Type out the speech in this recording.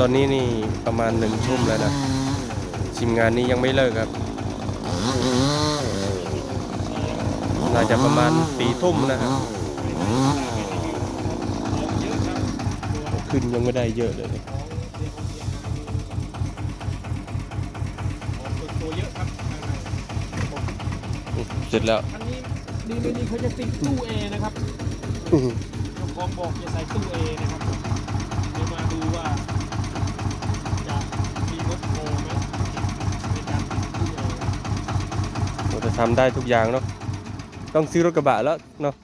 ตอนนี้นี่ประมาณหนึ่งทุ่มแล้วนะทีมงานนี้ยังไม่เลิกครับ น่าจะประมาณตีทุ่มนะครับ ขึ้นยังไม่ได้เยอะเลยตัวเยอะครับเสร็จแล้วอันนี้ดีไม่ดีเขาจะติดตู้เอนะครับเจ้าของบอกจะใส่ตู้เอนะครับเดี๋ยวมาดูว่าจะมีรถโทรไหมในการติดตู้เอ เรา จะทำได้ทุกอย่างเนาะต้องซื้อรถกระบะแล้วเนาะ